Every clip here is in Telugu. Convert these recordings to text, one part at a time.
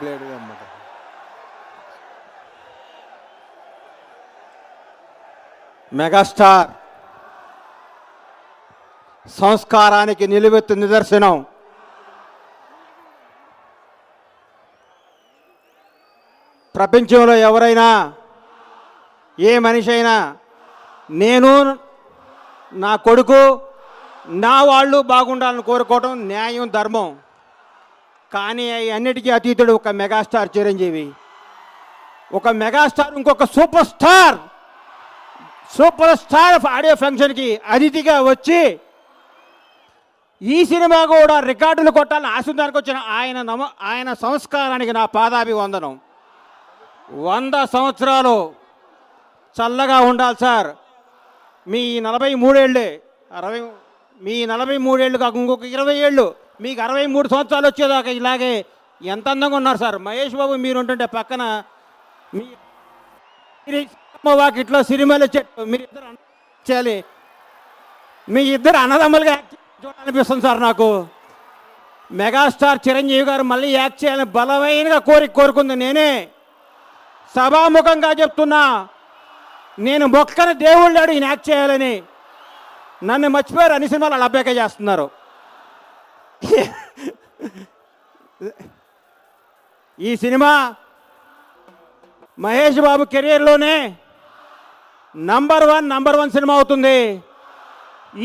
బ్లేడ్ అనమాట మెగాస్టార్ సంస్కారానికి నిలువెత్తు నిదర్శనం. ప్రపంచంలో ఎవరైనా ఏ మనిషి అయినా నేను నా కొడుకు నా వాళ్ళు బాగుండాలని కోరుకోవటం న్యాయం ధర్మం. కానీ అవి అన్నిటికీ అతీతుడు ఒక మెగాస్టార్ చిరంజీవి. ఒక మెగాస్టార్ ఇంకొక super star super star audio ఫంక్షన్కి అతిథిగా వచ్చి ఈ సినిమా కూడా రికార్డులు కొట్టాలని ఆశించడానికి వచ్చిన ఆయన నమ ఆయన సంస్కారానికి నా పాదాభివందనం. వంద సంవత్సరాలు చల్లగా ఉండాలి సార్. మీ నలభై మూడేళ్ళే అరవై మీ నలభై మూడేళ్ళు కాక ఇంకొక ఇరవై ఏళ్ళు మీకు అరవై మూడు సంవత్సరాలు వచ్చేదాకా ఇలాగే ఎంత అందంగా ఉన్నారు సార్? మహేష్ బాబు మీరు ఉంటుంటే పక్కన మీ వాకిట్లో సినిమాలు చెట్టు మీరు ఇద్దరు చేయాలి. మీ ఇద్దరు అన్నదమ్ములుగా యాక్ట్ చూడాలనిపిస్తుంది సార్ నాకు. మెగాస్టార్ చిరంజీవి గారు మళ్ళీ యాక్ట్ చేయాలని బలమైనగా కోరిక కోరుకుంది నేనే. సభాముఖంగా చెప్తున్నా నేను మొక్కని దేవుళ్ళు ఈయన యాక్ట్ చేయాలని. నన్ను మర్చిపోయారు అన్ని సినిమాలు అలా అబ్బాయికే చేస్తున్నారు. ఈ సినిమా మహేష్ బాబు కెరీర్లోనే number one number one cinema అవుతుంది.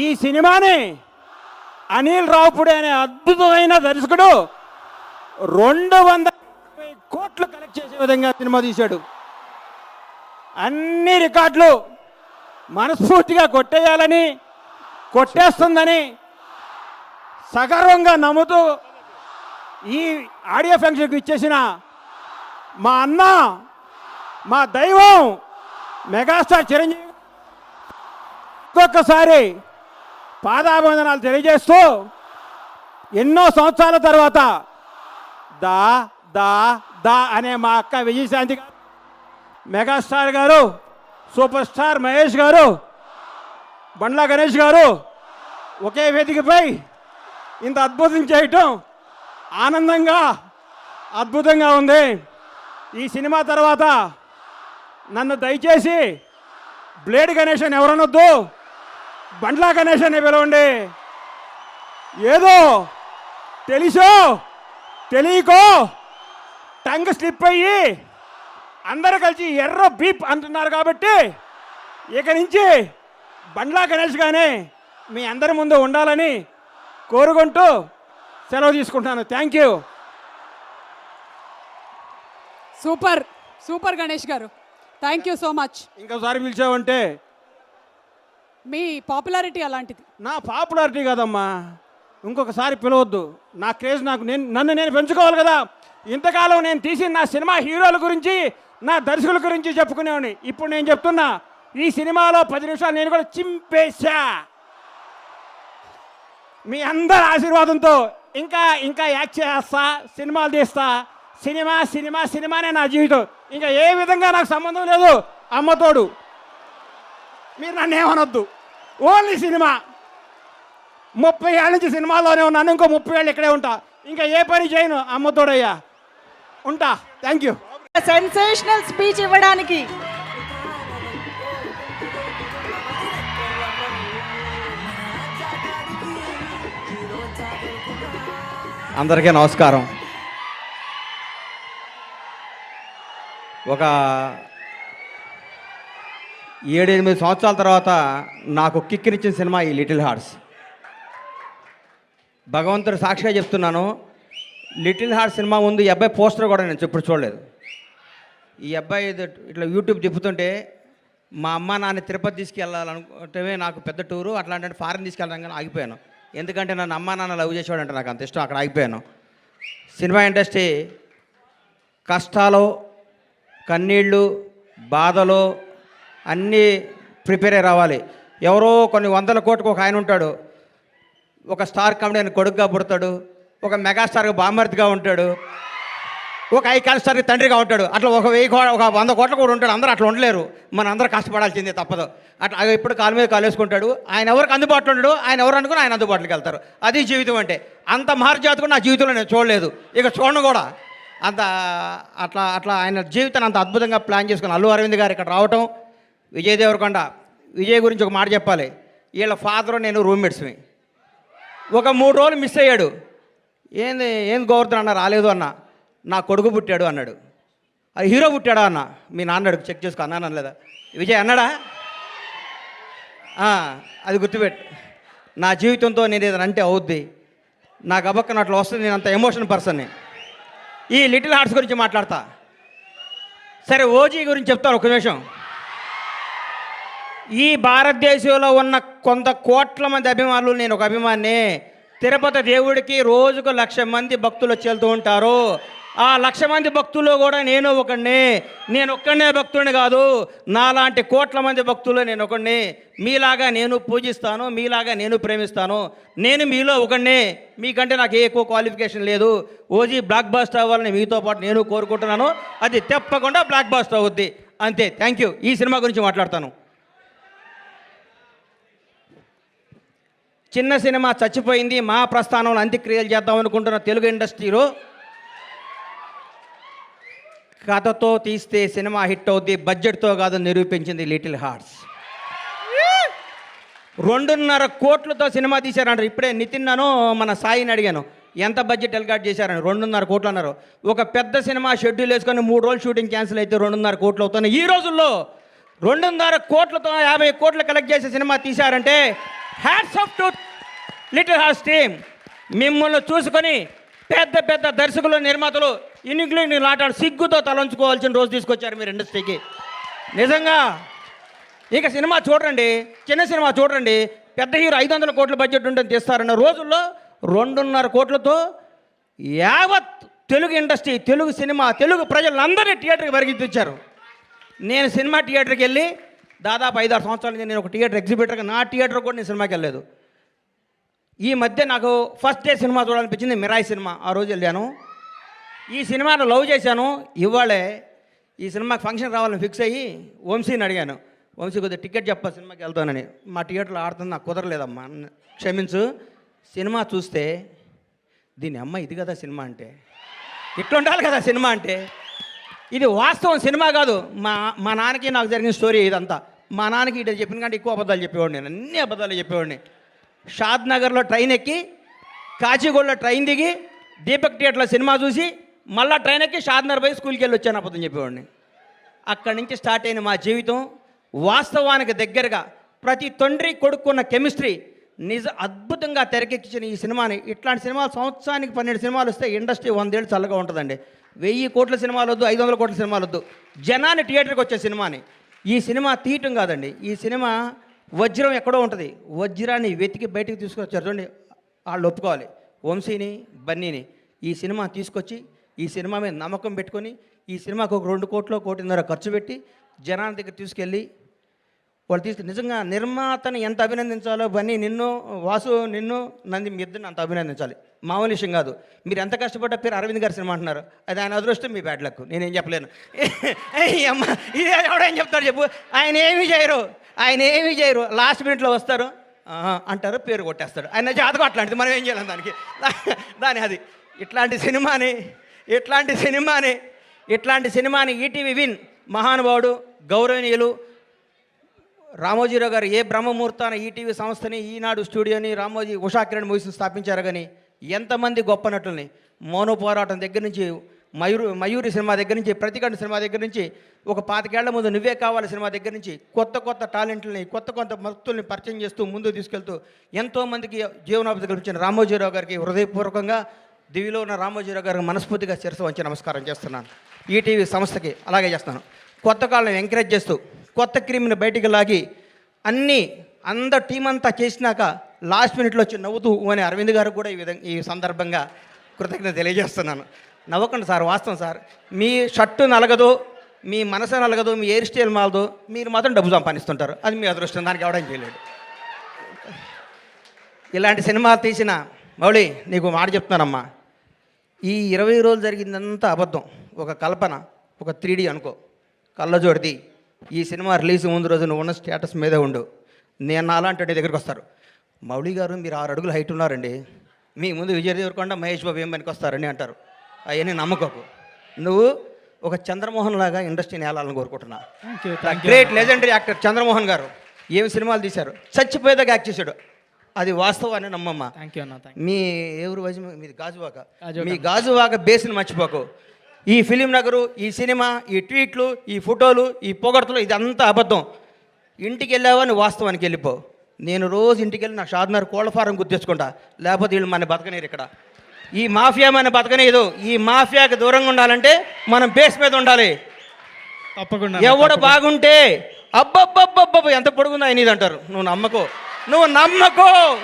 ఈ సినిమాని అనిల్ రావుపుడి అనే అద్భుతమైన దర్శకుడు రెండు వందల కోట్లు కలెక్ట్ చేసే విధంగా సినిమా తీశాడు. అన్ని రికార్డులు మనస్ఫూర్తిగా కొట్టేయాలని కొట్టేస్తుందని సగర్వంగా నమ్ముతూ ఈ ఆడియో ఫంక్షన్కి ఇచ్చేసిన మా అన్న మా దైవం మెగాస్టార్ చిరంజీవి ఇంకొకసారి పాదాభివందనాలు తెలియజేస్తూ ఎన్నో సంవత్సరాల తర్వాత దా దా దా అనే మా అక్క విజయశాంతి గారు మెగాస్టార్ గారు సూపర్ స్టార్ మహేష్ గారు బండ్లా గణేష్ గారు ఒకే వేదికపై ఇంత అద్భుతం చేయటం ఆనందంగా అద్భుతంగా ఉంది. ఈ సినిమా తర్వాత నన్ను దయచేసి బ్లేడ్ గణేష్ అని ఎవరనొద్దు బండ్లా గణేష్ అని పిలవండి. ఏదో తెలుసో తెలియకో టంగ్ స్లిప్ అయ్యి అందరు కలిసి ఎర్ర బీప్ అంటున్నారు కాబట్టి ఇక నుంచి బండ్లా గణేష్ గానే మీ అందరి ముందు ఉండాలని కోరుకుంటూ సెలవు తీసుకుంటాను. Thank you super super Ganesh garu. Thank you so much ఇంకోసారి పిలిచావంటే? మీ పాపులారిటీ అలాంటిది. నా పాపులారిటీ కదమ్మా. ఇంకొకసారి పిలవద్దు. నా క్రేజ్ నాకు నేను నన్ను నేను పెంచుకోవాలి కదా. ఇంతకాలం నేను తీసిన నా సినిమా హీరోల గురించి నా దర్శకుల గురించి చెప్పుకునేవాడిని. ఇప్పుడు నేను చెప్తున్నా ఈ సినిమాలో పది నిమిషాలు నేను కూడా చింపేశా. మీ అందరి ఆశీర్వాదంతో ఇంకా ఇంకా యాక్ట్ చేస్తా సినిమాలు తీస్తా. సినిమా సినిమా సినిమానే నా జీవితం. ఇంకా ఏ విధంగా నాకు సంబంధం లేదు? అమ్మతోడు. మీరు నన్ను ఏమనొద్దు. ఓన్లీ సినిమా. ముప్పై ఏళ్ళ నుంచి సినిమాలోనే ఉన్నాను ఇంకో ముప్పై ఏళ్ళు ఇక్కడే ఉంటా. ఇంకా ఏ పని చేయను? అమ్మతోడయ్యా. ఉంటా. థ్యాంక్ యూ సెన్సేషనల్ స్పీచ్ ఇవ్వడానికి అందరికీ నమస్కారం. ఒక ఏడెనిమిది సంవత్సరాల తర్వాత నాకు కిక్కినిచ్చిన సినిమా ఈ లిటిల్ హార్ట్స్. భగవంతుడు సాక్షిగా చెప్తున్నాను లిటిల్ హార్ట్ సినిమా ముందు ఈ అబ్బాయి పోస్టర్ కూడా నేను ఇప్పుడు చూడలేదు. ఈ అబ్బాయి ఇట్లా యూట్యూబ్ చెప్తుంటే మా అమ్మ నాన్న తిరుపతి తీసుకెళ్ళాలనుకుంటే నాకు పెద్ద టూరు అట్లాంటి ఫారెన్ తీసుకెళ్ళడం కానీ ఆగిపోయాను. ఎందుకంటే నన్ను అమ్మా నాన్న లవ్ చేసేవాడంటే నాకు అంత ఇష్టం అక్కడ ఆగిపోయాను. సినిమా ఇండస్ట్రీ కష్టాలు కన్నీళ్ళు బాధలు అన్నీ ప్రిపేర్ అయి రావాలి. ఎవరో కొన్ని వందల కోట్లకు ఒక ఆయన ఉంటాడు. ఒక స్టార్ కామెడీ కొడుకుగా పుడతాడు. ఒక మెగాస్టార్గా బామర్తిగా ఉంటాడు. ఒక ఐకాన్ స్టార్కి తండ్రిగా ఉంటాడు. అట్లా ఒక వెయ్యి కోట ఒక వంద కోట్ల కూడా ఉంటాడు. అందరూ అట్లా ఉండలేరు. మన అందరూ కష్టపడాల్సిందే తప్పదు. అట్లా ఎప్పుడు కాలు మీద కాలు వేసుకుంటాడు. ఆయన ఎవరికి అందుబాటులో ఉండడు. ఆయన ఎవరు అనుకుని ఆయన అందుబాటులోకి వెళ్తారు. అది జీవితం అంటే. అంత మహర్జాతకు నా జీవితంలో నేను చూడలేదు. ఇక చూడను కూడా. అంత అట్లా అట్లా ఆయన జీవితాన్ని అంత అద్భుతంగా ప్లాన్ చేసుకుని అల్లు అరవింద్ గారు ఇక్కడ రావటం విజయ్ దేవరకొండ విజయ్ గురించి ఒక మాట చెప్పాలి. వీళ్ళ ఫాదర్ నేను రూమ్మేట్స్మి ఒక మూడు రోజులు మిస్ అయ్యాడు. ఏంది ఏం గోవర్ధన్ అన్న రాలేదు అన్న. నా కొడుకు పుట్టాడు అన్నాడు. అది హీరో పుట్టాడా అన్న? మీ నాన్నడు చెక్ చేసుకో అన్నాను అనలేదా విజయ్ అన్నాడా? అది గుర్తుపెట్టు నా జీవితంతో నేను ఏదైనా అంటే అవుద్ది. నాకు అబక్కన అట్లా వస్తుంది నేను అంత ఎమోషన్ పర్సన్ని ఈ లిటిల్ హార్ట్స్ గురించి మాట్లాడతా. సరే ఓజీ గురించి చెప్తాను ఒక నిమిషం. ఈ భారతదేశంలో ఉన్న కొంత కోట్ల మంది అభిమానులు నేను ఒక అభిమాని తిరుపతి దేవుడికి రోజుకు లక్ష మంది భక్తులు వచ్చి వెళ్తూ ఉంటారు. ఆ లక్ష మంది భక్తుల్లో కూడా నేను ఒకడిని నేను ఒక్కడనే భక్తుడిని కాదు. నాలాంటి కోట్ల మంది భక్తులు నేను ఒకడిని మీలాగా నేను పూజిస్తాను మీలాగా నేను ప్రేమిస్తాను. నేను మీలో ఒకడిని మీకంటే నాకు ఏ ఎక్కువ క్వాలిఫికేషన్ లేదు. ఓజీ బ్లాక్ బాస్ట్ అవ్వాలని మీతో పాటు నేను కోరుకుంటున్నాను. అది తప్పకుండా బ్లాక్ బాస్ట్ అవుద్ది. అంతే. థ్యాంక్ యూ ఈ సినిమా గురించి మాట్లాడతాను. చిన్న సినిమా చచ్చిపోయింది. మా ప్రస్థానంలో అంత్యక్రియలు చేద్దాం అనుకుంటున్న తెలుగు ఇండస్ట్రీలో కథతో తీస్తే సినిమా హిట్ అవుద్ది బడ్జెట్తో కాదు నిరూపించింది లిటిల్ హార్ట్స్ రెండున్నర కోట్లతో సినిమా తీశారంటారు. ఇప్పుడే నితిన్ నను మన సాయిని అడిగాను. ఎంత బడ్జెట్ ఎల్గాట్ చేశారని. రెండున్నర కోట్లు అన్నారు. ఒక పెద్ద సినిమా షెడ్యూల్ వేసుకొని మూడు రోజులు షూటింగ్ క్యాన్సిల్ అయితే రెండున్నర కోట్లు అవుతున్నాయి. ఈ రోజుల్లో రెండున్నర కోట్లతో యాభై కోట్లు కలెక్ట్ చేసే సినిమా తీశారంటే hats off to little hearts team మిమ్మల్ని చూసుకొని పెద్ద పెద్ద దర్శకులు నిర్మాతలు ఇన్నింగ్లీంగ్ నాటాడు సిగ్గుతో తలంచుకోవాల్సిన రోజు తీసుకొచ్చారు మీరు ఇండస్ట్రీకి నిజంగా ఇక సినిమా చూడండి చిన్న సినిమా చూడండి పెద్ద హీరో ఐదు వందల కోట్ల బడ్జెట్ ఉంటుంది తీస్తారన్న రోజుల్లో రెండున్నర కోట్లతో యావత్ తెలుగు ఇండస్ట్రీ తెలుగు సినిమా తెలుగు ప్రజలందరినీ థియేటర్కి పరిగెత్తించారు నేను సినిమా థియేటర్కి వెళ్ళి దాదాపు ఐదారు సంవత్సరాల నుంచి నేను ఒక థియేటర్ ఎగ్జిబిటర్గా నా థియేటర్ కూడా నేను సినిమాకి వెళ్ళలేదు. ఈ మధ్య నాకు ఫస్ట్ డే సినిమా చూడాలనిపించింది మిరాయి సినిమా ఆ రోజు వెళ్ళాను. ఈ సినిమాను లవ్ చేశాను. ఇవాళే ఈ సినిమాకి ఫంక్షన్ రావాలని ఫిక్స్ అయ్యి వంశీని అడిగాను. వంశీ కొద్దిగా టికెట్ చెప్పా సినిమాకి వెళ్తానని. మా థియేటర్లో ఆడుతుంది నాకు కుదరలేదమ్మా క్షమించు. సినిమా చూస్తే దీని అమ్మ ఇది కదా సినిమా అంటే. ఇట్లా ఉండాలి కదా సినిమా అంటే. ఇది వాస్తవం సినిమా కాదు. మా మా నాన్నకి నాకు జరిగిన స్టోరీ ఇదంతా. మా నాన్నకి ఇటు చెప్పిన కంటే ఎక్కువ అబద్ధాలు చెప్పేవాడిని నేను. అన్ని అబద్ధాలు చెప్పేవాడిని. షాద్ నగర్లో ట్రైన్ ఎక్కి కాచిగూడలో ట్రైన్ దిగి దీపక్ థియేటర్లో సినిమా చూసి మళ్ళీ ట్రైన్ ఎక్కి షార్నర్ పోయి స్కూల్కి వెళ్ళి వచ్చాను అబద్ధం చెప్పేవాడిని. అక్కడి నుంచి స్టార్ట్ అయిన మా జీవితం వాస్తవానికి దగ్గరగా ప్రతి తండ్రి కొడుకున్న కెమిస్ట్రీ నిజ అద్భుతంగా తెరకెక్కించిన ఈ సినిమాని. ఇట్లాంటి సినిమాలు సంవత్సరానికి పన్నెండు సినిమాలు వస్తే ఇండస్ట్రీ వందేళ్ళు చల్లగా ఉంటుందండి. వెయ్యి కోట్ల సినిమాలు వద్దు ఐదు వందల కోట్ల సినిమాలు వద్దు. జనాన్ని థియేటర్కి వచ్చే సినిమాని. ఈ సినిమా తీయటం కాదండి. ఈ సినిమా వజ్రం ఎక్కడో ఉంటుంది. వజ్రాన్ని వెతికి బయటికి తీసుకొచ్చారు చూడండి వాళ్ళు ఒప్పుకోవాలి. వంశీని బన్నీని ఈ సినిమా తీసుకొచ్చి ఈ సినిమా మీద నమ్మకం పెట్టుకొని ఈ సినిమాకు ఒక రెండు కోట్లు కోటిన్నర ఖర్చు పెట్టి జనాల దగ్గర తీసుకెళ్ళి వాళ్ళు తీసుకు నిజంగా నిర్మాతని ఎంత అభినందించాలో బన్నీ నిన్ను వాసు నిన్ను నంది మీ ఇద్దరిని అంత అభినందించాలి. మామూలు విషయం కాదు. మీరు ఎంత కష్టపడ్డ పేరు అరవింద్ గారి సినిమా అంటున్నారు. అది ఆయన అదృష్టం మీ బ్యాడ్ లక్. నేనేం చెప్పలేను. అమ్మ ఇది ఎవడేం చెప్తారు చెప్పు. ఆయన ఏమీ చేయరు. ఆయన ఏమీ చేయరు. లాస్ట్ మినిట్లో వస్తారు. అంటారు పేరు కొట్టేస్తాడు. ఆయన జాతకం అట్లాంటిది. మనం ఏం చేయలేం దానికి? దాని అది. ఇట్లాంటి సినిమాని ఇట్లాంటి సినిమాని ఇట్లాంటి సినిమాని ఈటీవీ విన్ మహానుభావుడు గౌరవనీయులు రామోజీరావు గారు ఏ బ్రహ్మముహూర్తాన ఈటీవీ సంస్థని ఈనాడు స్టూడియోని రామోజీ ఉషా కిరణ్ మూవీస్ని స్థాపించారు కానీ ఎంతమంది గొప్ప నటుల్ని మౌన పోరాటం దగ్గర నుంచి మయూరు మయూరి సినిమా దగ్గర నుంచి ప్రతికండ సినిమా దగ్గర నుంచి ఒక పాతికేళ్ళ ముందు నువ్వే కావాలి సినిమా దగ్గర నుంచి కొత్త కొత్త టాలెంట్లని కొత్త కొత్త భక్తుల్ని పరిచయం చేస్తూ ముందుకు తీసుకెళ్తూ ఎంతోమందికి జీవనోపాధి కల్పించిన రామోజీరావు గారికి హృదయపూర్వకంగా దివిలో ఉన్న రామోజీరావు గారికి మనస్ఫూర్తిగా శిరస వంచి నమస్కారం చేస్తున్నాను. ఈటీవీ సంస్థకి అలాగే చేస్తాను కొత్త కాలం ఎంకరేజ్ చేస్తూ కొత్త క్రీమ్ని బయటికి లాగి అన్నీ అందరు టీం అంతా చేసినాక లాస్ట్ మినిట్లో వచ్చి నవ్వుతూ అని అరవింద్ గారు కూడా ఈ విధంగా ఈ సందర్భంగా కృతజ్ఞత తెలియజేస్తున్నాను. నవ్వకండి సార్ వాస్తవం సార్. మీ షర్టు నలగదు మీ మనసు నలగదు మీ హెయిర్ స్టైల్ మాలదు మీరు మాత్రం డబ్బు సంపాదిస్తుంటారు. అది మీ అదృష్టం దానికి ఎవడం చేయలేడు. ఇలాంటి సినిమా తీసిన మౌళి నీకు మాట చెప్తున్నానమ్మా. ఈ ఇరవై రోజులు జరిగిందంతా అబద్ధం. ఒక కల్పన ఒక త్రీ అనుకో. కళ్ళజోడిది ఈ సినిమా రిలీజ్ ముందు రోజు నువ్వు ఉన్న స్టేటస్ మీదే ఉండు. నేను నాలాంటి వాడి దగ్గరికి వస్తారు. మౌళి గారు మీరు ఆరు అడుగులు హైట్ ఉన్నారండి. మీ ముందు విజయ్ దేవరకొండ మహేష్ బాబు ఏం పనికి వస్తారని అంటారు. అవన్నీ నమ్మకోకు. నువ్వు ఒక చంద్రమోహన్ లాగా ఇండస్ట్రీని వెళ్ళాలని కోరుకుంటున్నా. గ్రేట్ లెజెండరీ యాక్టర్ చంద్రమోహన్ గారు ఏమి సినిమాలు తీశారు? చచ్చిపోయేదాకా యాక్ట్ చేశాడు. అది వాస్తవాన్ని నమ్మమ్మ. థ్యాంక్ యూ అన్న థ్యాంక్ మీ ఎవరు వయసు? మీది గాజువాక. మీ గాజువాక బేస్ని మర్చిపోకు. ఈ ఫిలిం నగరు ఈ సినిమా ఈ ట్వీట్లు ఈ ఫోటోలు ఈ పొగడ్తలు ఇదంతా అబద్ధం. ఇంటికి వెళ్ళావా? నువ్వు వాస్తవానికి వెళ్ళిపో. నేను రోజు ఇంటికి వెళ్ళి నా షాద్నర్ కోళ్ళ ఫారం గుర్తించుకుంటా. లేకపోతే వీళ్ళు మన బతకనీరు ఇక్కడ. ఈ మాఫియా మన బతకనీదు. ఈ మాఫియాకి దూరంగా ఉండాలంటే మనం బేస్ మీద ఉండాలి. తప్పకుండా ఎవడు బాగుంటే అబ్బబ్బబ్బబ్బబ్బ ఎంత పొడుగుందా నీది అంటారు నువ్వు నమ్మకో. నువ్వు నమ్మకో.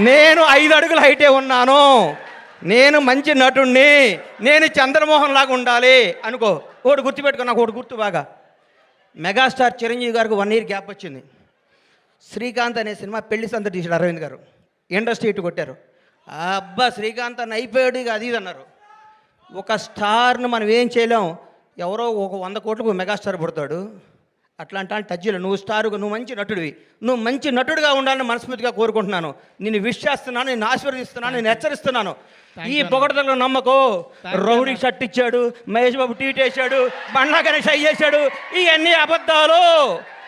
నేను ఐదు అడుగుల హైటే ఉన్నాను. నేను మంచి నటుణ్ణి. నేను చంద్రమోహన్ లాగా ఉండాలి. అనుకో. ఒకటి గుర్తుపెట్టుకో నాకు ఒకటి గుర్తు బాగా. మెగాస్టార్ చిరంజీవి గారికి వన్ ఇయర్ గ్యాప్ వచ్చింది. శ్రీకాంత్ అనే సినిమా పెళ్ళి సంత తీశాడు అరవింద్ గారు. ఇండస్ట్రీ ఇటు కొట్టారు. అబ్బా శ్రీకాంత్ అని అయిపోయాడు ఇక అది ఇది అన్నారు. ఒక స్టార్ను మనం ఏం చేయలేం. ఎవరో ఒక వంద కోట్లకు మెగాస్టార్ పుడతాడు. అట్లాంటి వాళ్ళు టచ్ చేయలేవు. నువ్వు స్టారుగా నువ్వు మంచి నటుడివి. నువ్వు మంచి నటుడిగా ఉండాలని మనస్ఫూర్తిగా కోరుకుంటున్నాను. నిన్ను విష్ చేస్తున్నాను నేను ఆశీర్వదిస్తున్నాను నేను హెచ్చరిస్తున్నాను. ఈ పొగడతలో నమ్మకో. రౌడీ షర్ట్ ఇచ్చాడు మహేష్ బాబు ట్వీట్ వేసాడు బండ్లా గణేష్ అయ్యేశాడు ఇవన్నీ అబద్ధాలు.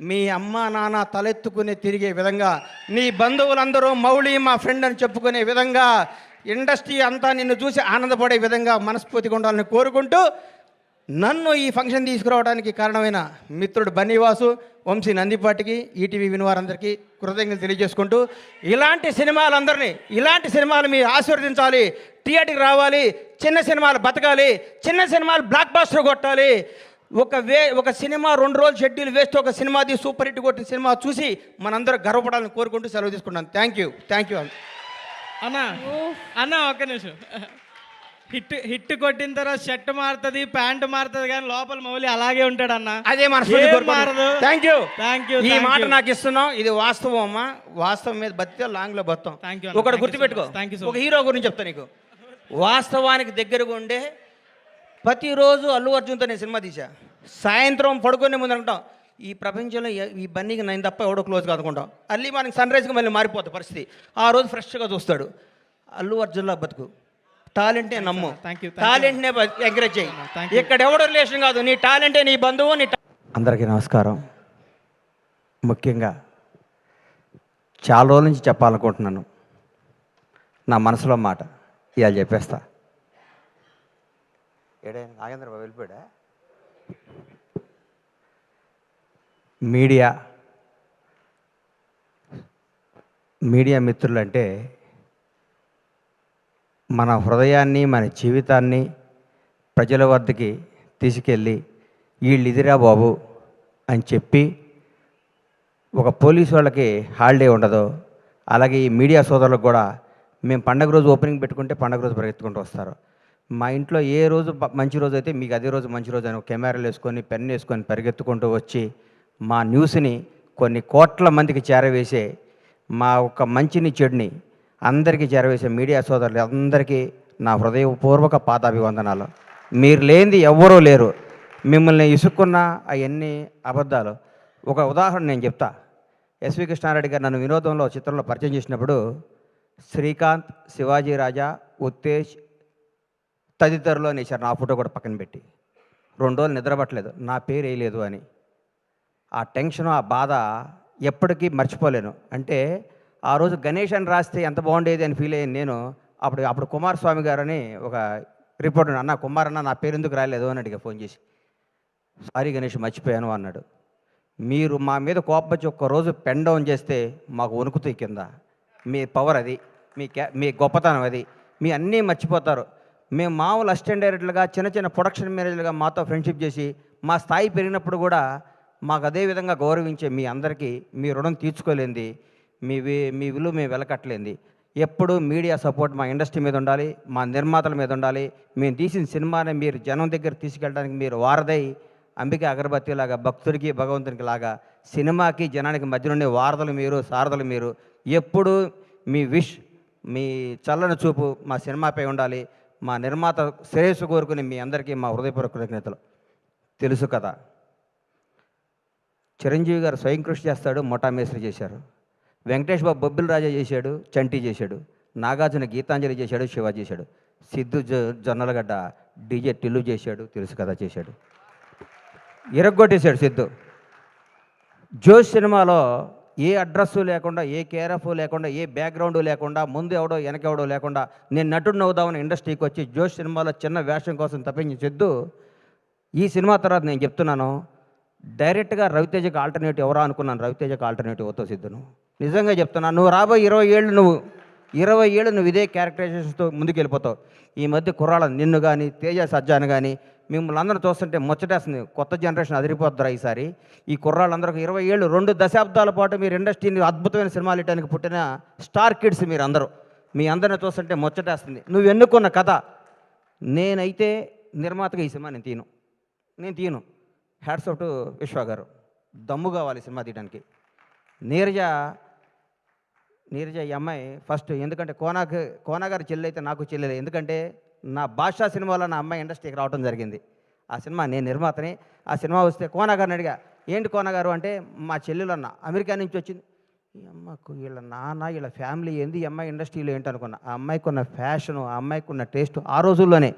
మీ అమ్మ నాన్న తలెత్తుకుని తిరిగే విధంగా నీ బంధువులందరూ మౌళి మా ఫ్రెండ్ అని చెప్పుకునే విధంగా ఇండస్ట్రీ అంతా నిన్ను చూసి ఆనందపడే విధంగా మనస్ఫూర్తిగా ఉండాలని కోరుకుంటూ నన్ను ఈ ఫంక్షన్ తీసుకురావడానికి కారణమైన మిత్రుడు బన్నీవాసు వంశీ నందిపాటికి ఈటీవీ వినివారందరికీ కృతజ్ఞతలు తెలియజేసుకుంటూ ఇలాంటి సినిమాలందరినీ ఇలాంటి సినిమాలు మీరు ఆశీర్వదించాలి థియేటర్కి రావాలి చిన్న సినిమాలు బతకాలి చిన్న సినిమాలు బ్లాక్ బాస్టర్ కొట్టాలి ఒక వే ఒక సినిమా రెండు రోజులు షెడ్యూల్ వేస్ట్ ఒక సినిమాది సూపర్ హిట్ కొట్టిన సినిమా చూసి మనందరం గర్వపడాలని కోరుకుంటూ సెలవు తీసుకుంటాను థ్యాంక్ యూ థ్యాంక్ యూ అన్న అన్న ఒక్క నిమిషం. హిట్ హిట్ కొట్టిన తర్వాత షర్ట్ మారుతుంది ప్యాంట్ మారుతుంది కానీ లోపల మౌలి అలాగే ఉంటాడు అన్న. అదే మారదు. థ్యాంక్ యూ థ్యాంక్ యూ ఈ మాట నాకు ఇస్తున్నావు ఇది వాస్తవం అమ్మా. వాస్తవం మీద బతితే లాంగ్లో బతాం. ఒకటి Thank you గుర్తుపెట్టుకో. so much. Thank you so ఒక హీరో గురించి చెప్తా నీకు. వాస్తవానికి దగ్గరగా ఉండే ప్రతిరోజు అల్లు అర్జున్తో నేను సినిమా తీసా సాయంత్రం పడుకునే ముందు అనుకుంటాం ఈ ప్రపంచంలో ఈ బన్నీకి నేను తప్ప ఎవడో క్లోజ్ కాదుకుంటాం అల్లి మనకి సన్ రైజ్కి మళ్ళీ మారిపోతుంది పరిస్థితి. ఆ రోజు ఫ్రెష్గా చూస్తాడు. అల్లు అర్జున్లా బతుకు. టాలెంటే నమ్ము. టాలెంట్నే ఎంకరేజ్ చేయి. ఇక్కడ ఎవడో రిలేషన్ కాదు. నీ టాలెంటే నీ బంధువు నీ అందరికీ నమస్కారం. ముఖ్యంగా చాలా రోజుల నుంచి చెప్పాలనుకుంటున్నాను. నా మనసులో మాట. ఇవాళ చెప్పేస్తా. ఏడే నాగేంద్ర బాబు వెళ్ళిపోయాడా? మీడియా మీడియా మిత్రులంటే మన హృదయాన్ని మన జీవితాన్ని ప్రజల వద్దకి తీసుకెళ్ళి వీళ్ళు ఇదిరా బాబు అని చెప్పి ఒక పోలీసు వాళ్ళకి హాలిడే ఉండదు. అలాగే ఈ మీడియా సోదరులకు కూడా మేము పండగ రోజు ఓపెనింగ్ పెట్టుకుంటే పండగ రోజు పరిగెత్తుకుంటూ వస్తారు. మా ఇంట్లో ఏ రోజు మంచి రోజు అయితే మీకు అదే రోజు మంచి రోజు అని కెమెరాలు వేసుకొని పెన్ వేసుకొని పరిగెత్తుకుంటూ వచ్చి మా న్యూస్ని కొన్ని కోట్ల మందికి చేరవేసే మా ఒక మంచిని చెడుని అందరికీ చేరవేసే మీడియా సోదరులు అందరికీ నా హృదయపూర్వక పాదాభివందనాలు. మీరు లేనిది ఎవ్వరూ లేరు. మిమ్మల్ని ఇసుక్కున్న అవన్నీ అబద్ధాలు. ఒక ఉదాహరణ నేను చెప్తా. ఎస్వి కృష్ణారెడ్డి గారు నన్ను వినోదంలో చిత్రంలో పరిచయం చేసినప్పుడు శ్రీకాంత్ శివాజీ రాజా ఉత్తేజ్ తదితరులు అనేసారు నా ఫోటో కూడా పక్కన పెట్టి రెండు రోజులు నిద్రపట్టలేదు నా పేరు వేయలేదు అని. ఆ టెన్షన్ ఆ బాధ ఎప్పటికీ మర్చిపోలేను. అంటే ఆ రోజు గణేష్ అని రాస్తే ఎంత బాగుండేది అని ఫీల్ అయ్యాను నేను. అప్పుడు అప్పుడు కుమారస్వామి గారని ఒక రిపోర్టర్ అన్న కుమార్ అన్న నా పేరు ఎందుకు రాలేదు అని అడిగా ఫోన్ చేసి. సారీ గణేష్ మర్చిపోయాను అన్నాడు. మీరు మా మీద కోపచ్చి ఒక్క రోజు పెన్ డౌన్ చేస్తే మాకు వణుకుతూ కింద. మీ పవర్ అది మీ క్యా మీ గొప్పతనం అది మీ అన్నీ మర్చిపోతారు. మేము మామూలు అసిస్టెంట్ డైరెక్టర్లుగా చిన్న చిన్న ప్రొడక్షన్ మేనేజర్లుగా మాతో ఫ్రెండ్షిప్ చేసి మా స్థాయి పెరిగినప్పుడు కూడా మాకు అదే విధంగా గౌరవించే మీ అందరికీ మీ రుణం తీర్చుకోలేంది. మీ మీ విలువ మేము వెలకట్లేంది ఎప్పుడు మీడియా సపోర్ట్ మా ఇండస్ట్రీ మీద ఉండాలి మా నిర్మాతల మీద ఉండాలి. మేము తీసిన సినిమాని మీరు జనం దగ్గర తీసుకెళ్ళడానికి మీరు వారదై అంబిక అగరబత్తి లాగా భక్తుడికి భగవంతునికి లాగా సినిమాకి జనానికి మధ్య నుండి వారధలు మీరు సారథులు మీరు ఎప్పుడు మీ విష్ మీ చల్లని చూపు మా సినిమాపై ఉండాలి. మా నిర్మాత శ్రేయస్సు కోరుకుని మీ అందరికీ మా హృదయపూర్వక కృతజ్ఞతలు. తెలుసు కదా. చిరంజీవి గారు స్వయం కృషి చేస్తాడు మొఠా చేశారు. వెంకటేష్ బాబు బొబ్బిల్ రాజా చేశాడు చంటి చేశాడు. నాగార్జున గీతాంజలి చేశాడు శివ చేశాడు. సిద్ధు జొ జొన్నలగడ్డ డీజే టిల్లు చేశాడు తెలుసు కదా చేశాడు. ఇరగ్గొట్టేశాడు సిద్ధు. జోష్ సినిమాలో ఏ అడ్రస్సు లేకుండా ఏ కేఆర్ఎఫ్ లేకుండా ఏ బ్యాక్గ్రౌండ్ లేకుండా ముందు ఎవడో వెనకెవడో లేకుండా నేను నటుడు అవుదామని ఇండస్ట్రీకి వచ్చి జోష్ సినిమాలో చిన్న వేషం కోసం తప్పించి ఈ సినిమా తర్వాత నేను చెప్తున్నాను డైరెక్ట్గా రవితేజకి ఆల్టర్నేటివ్ ఎవరా అనుకున్నాను రవితేజకి ఆల్టర్నేటివ్ అవుతావు సిద్ధును. నిజంగా చెప్తున్నా నువ్వు రాబోయే ఇరవై ఏళ్ళు నువ్వు ఇరవై ఏళ్ళు నువ్వు ఇదే క్యారెక్టరైజేషన్తో ముందుకు వెళ్ళిపోతావు ఈ మధ్య కుర్రాళ్ళ నిన్ను కానీ తేజ సజ్జాను కానీ మిమ్మల్ని అందరూ చూస్తుంటే ముచ్చటేస్తుంది. కొత్త జనరేషన్ అదిరిపోద్దురా ఈసారి. ఈ కుర్రాళ్ళందరూ ఇరవై ఏళ్ళు రెండు దశాబ్దాల పాటు మీరు ఇండస్ట్రీని అద్భుతమైన సినిమాలు ఇవ్వడానికి పుట్టిన స్టార్ కిడ్స్ మీరు అందరూ మీ అందరిని చూస్తుంటే ముచ్చటేస్తుంది. నువ్వు ఎన్నుకున్న కథ? నేనైతే నిర్మాతగా ఈ సినిమా నేను తీను నేను తీను హ్యాట్స్ ఆఫ్ టు విశ్వ గారు. దమ్ము కావాలి సినిమా తీయడానికి. నీరజ నీరజ ఈ అమ్మాయి ఫస్ట్ ఎందుకంటే కోనాకి కోనా గారి చెల్లి అయితే నాకు చెల్లెలు. ఎందుకంటే నా భాషా సినిమాలో నా అమ్మాయి ఇండస్ట్రీకి రావడం జరిగింది. ఆ సినిమా నేను నిర్మాతని. ఆ సినిమా వస్తే కోనా గారిని అడిగా ఏంటి కోనా గారు? అంటే మా చెల్లెలు అన్న అమెరికా నుంచి వచ్చింది. ఈ అమ్మకు వీళ్ళ నాన్న వీళ్ళ ఫ్యామిలీ ఏంది? ఈ అమ్మాయి ఇండస్ట్రీలో ఏంటి అనుకున్నా. ఆ అమ్మాయికి ఉన్న ఫ్యాషను ఆ అమ్మాయికి ఉన్న టేస్ట్ ఆ రోజుల్లోనే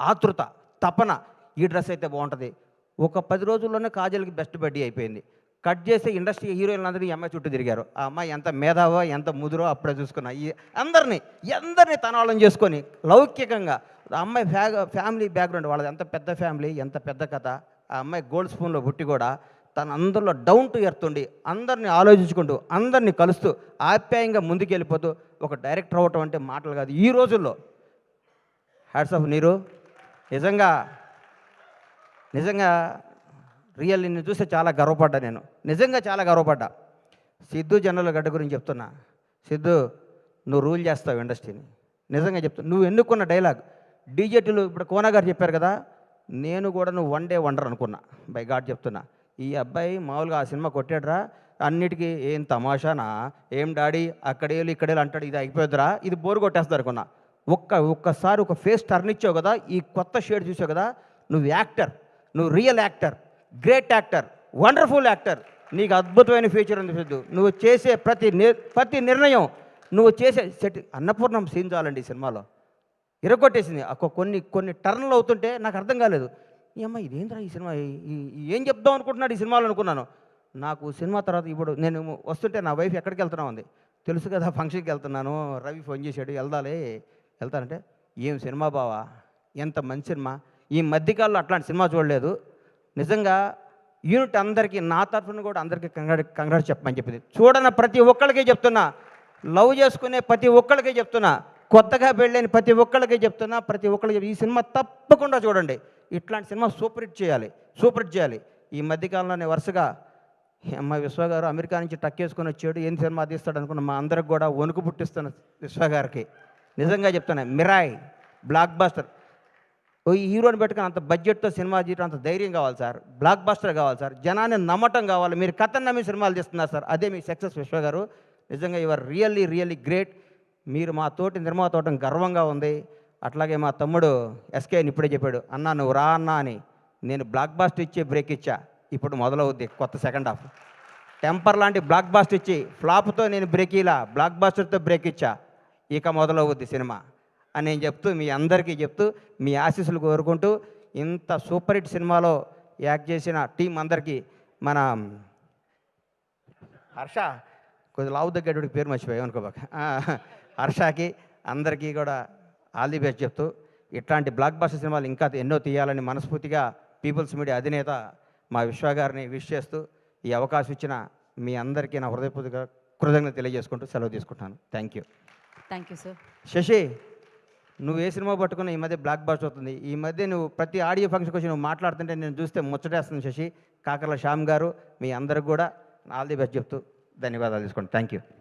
ఆతృత తపన ఈ డ్రెస్ అయితే బాగుంటుంది. ఒక పది రోజుల్లోనే కాజల్కి బెస్ట్ బడ్డీ అయిపోయింది. కట్ చేసే ఇండస్ట్రీ హీరోయిన్లు ఈ అమ్మాయి చుట్టూ తిరిగారు. ఆ అమ్మాయి ఎంత మేధావో ఎంత ముదురో అప్పుడే చూసుకున్నా. ఈ అందరినీ అందరినీ తన వాళ్ళని చేసుకొని లౌకికంగా ఆ అమ్మాయి ఫ్యా ఫ్యామిలీ బ్యాక్గ్రౌండ్ వాళ్ళది. ఎంత పెద్ద ఫ్యామిలీ ఎంత పెద్ద కథ. ఆ అమ్మాయి గోల్డ్ స్పూన్లో పుట్టి కూడా తన అందరిలో డౌన్ టు ఎర్త్ ఉండి అందరిని ఆలోచించుకుంటూ అందరినీ కలుస్తూ ఆప్యాయంగా ముందుకెళ్ళిపోతూ ఒక డైరెక్టర్ అవ్వటం అంటే మాటలు కాదు. ఈ రోజుల్లో హ్యాట్స్ ఆఫ్ నీరు. నిజంగా నిజంగా రియల్ నిన్ను చూస్తే చాలా గర్వపడ్డా నేను. నిజంగా చాలా గర్వపడ్డా. సిద్ధు జనరల్ గడ్డ గురించి చెప్తున్నా. సిద్ధు నువ్వు రూల్ చేస్తావు ఇండస్ట్రీని నిజంగా చెప్తా నువ్వు ఎన్నుకున్న డైలాగ్ డీజేటీలు ఇప్పుడు కోనా గారు చెప్పారు కదా నేను కూడా నువ్వు వన్ డే వండర్ అనుకున్నా. బై గాడ్ చెప్తున్నా. ఈ అబ్బాయి మామూలుగా ఆ సినిమా కొట్టాడురా అన్నిటికీ ఏం తమాషానా ఏం డాడీ అక్కడేళ్ళు ఇక్కడేళ్ళు అంటాడు ఇది అయిపోద్దిరా ఇది బోరు కొట్టేస్తారు అనుకున్నా. ఒక్క ఒక్కసారి ఒక ఫేస్ టర్న్ ఇచ్చావు కదా ఈ కొత్త షేడ్ చూసావు కదా నువ్వు యాక్టర్ నువ్వు real actor great actor wonderful actor నీకు అద్భుతమైన ఫ్యూచర్ ఉంది సిద్ధు. నువ్వు చేసే ప్రతి ప్రతి నిర్ణయం నువ్వు చేసే సెట్ అన్నపూర్ణం సీన్ చాలండి ఈ సినిమాలో. ఇరగొట్టేసింది. కొన్ని కొన్ని టర్న్లు అవుతుంటే నాకు అర్థం కాలేదు. ఈ అమ్మ ఇదేంద్రా ఈ సినిమా? ఏం చెప్దాం అనుకుంటున్నాడు ఈ సినిమాలో అనుకున్నాను. నాకు సినిమా తర్వాత ఇప్పుడు నేను వస్తుంటే నా వైఫ్ ఎక్కడికి వెళ్తున్నావు అంది తెలుసు కదా ఫంక్షన్కి వెళ్తున్నాను. రవి ఫోన్ చేశాడు. వెళ్దాలే. వెళ్తానంటే ఏం సినిమా బావా? ఎంత మంచి సినిమా? ఈ మధ్యకాలంలో అట్లాంటి సినిమా చూడలేదు. నిజంగా యూనిట్ అందరికీ నా తరఫున కూడా అందరికీ కంగ్రాట్ కంగ్రాట్ చెప్పమని చెప్పింది. చూడన్న ప్రతి ఒక్కరికి చెప్తున్నా. లవ్ చేసుకునే ప్రతి ఒక్కరికి చెప్తున్నా. కొత్తగా పెళ్ళైన ప్రతి ఒక్కరికి చెప్తున్నా. ప్రతి ఒక్కళ్ళకి ఈ సినిమా తప్పకుండా చూడండి. ఇట్లాంటి సినిమా సూపర్ హిట్ చేయాలి సూపర్ హిట్ చేయాలి. ఈ మధ్యకాలంలోనే వరుసగా అమ్మ విశ్వ గారు అమెరికా నుంచి టక్కేసుకొని వచ్చాడు. ఏం సినిమా తీస్తాడు అనుకున్న మా అందరికి కూడా వణుకు పుట్టిస్తున్న విశ్వ గారికి. నిజంగా చెప్తున్నా. మిరాయ్ బ్లాక్ బాస్టర్ హీరోని పెట్టుకుని అంత బడ్జెట్తో సినిమా తీయడం అంత ధైర్యం కావాలి సార్. బ్లాక్ బస్టర్ కావాలి సార్. జనాన్ని నమ్మటం కావాలి. మీరు కథను నమ్మి సినిమాలు తీస్తున్నారు సార్. అదే మీ సక్సెస్ విశ్వ గారు. నిజంగా యువర్ రియల్లీ రియల్లీ గ్రేట్ మీరు మా తోటి నిర్మాత అవటం గర్వంగా ఉంది. అట్లాగే మా తమ్ముడు ఎస్కే అని ఇప్పుడే చెప్పాడు. అన్నా నువ్వు రా అన్నా అని నేను బ్లాక్ బాస్టర్ ఇచ్చే బ్రేక్ ఇచ్చా. ఇప్పుడు మొదలవుద్ది కొత్త సెకండ్ హాఫ్ టెంపర్ లాంటి బ్లాక్ బాస్టర్ ఇచ్చి ఫ్లాప్తో నేను బ్రేక్ ఇలా బ్లాక్ బాస్టర్తో బ్రేక్ ఇచ్చా. ఇక మొదలవుద్ది సినిమా. అని నేను చెప్తూ మీ అందరికీ చెప్తూ మీ ఆశీస్సులు కోరుకుంటూ ఇంత సూపర్ హిట్ సినిమాలో యాక్ట్ చేసిన టీం అందరికీ మన హర్ష కొద్ది లావు దగ్గరకి పేరు మర్చిపోయావు అనుకోబాక హర్షకి అందరికీ కూడా ఆల్ ది బెస్ట్ చెప్తూ ఇట్లాంటి బ్లాక్ బాస్టర్ సినిమాలు ఇంకా ఎన్నో తీయాలని మనస్ఫూర్తిగా పీపుల్స్ మీడియా అధినేత మా విశ్వ గారిని విష్ చేస్తూ ఈ అవకాశం ఇచ్చిన మీ అందరికీ నా హృదయపూర్వక కృతజ్ఞత తెలియజేసుకుంటూ సెలవు తీసుకుంటున్నాను. Thank you thank you sir Sasi నువ్వు ఏ సినిమా పట్టుకున్నా ఈ మధ్య బ్లాక్ బాస్ట్ అవుతుంది ఈ మధ్య నువ్వు ప్రతి ఆడియో ఫంక్షన్కి వచ్చి నువ్వు మాట్లాడుతుంటే నేను చూస్తే ముచ్చటేస్తుంది శశి. కాకర్ల శ్యామ్ గారు మీ అందరికి కూడా ఆల్ ది బెస్ట్ చెప్తూ ధన్యవాదాలు తీసుకోండి థ్యాంక్ యూ